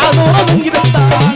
나더러 동기됐다.